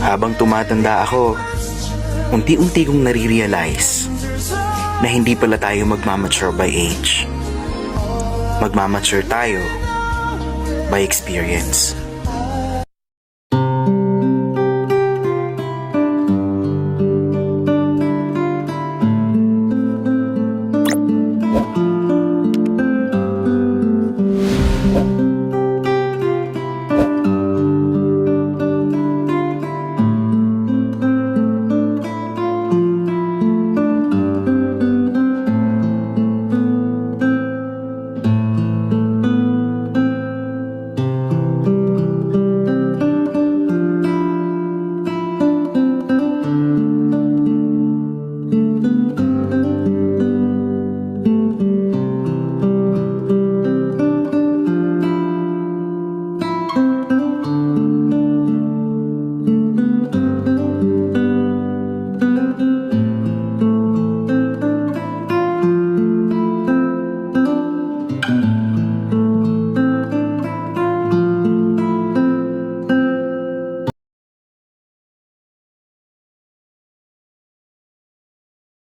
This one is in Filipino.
Habang tumatanda ako, unti-unti kong nare-realize na hindi pala tayo magmamature by age. Magmamature tayo by experience.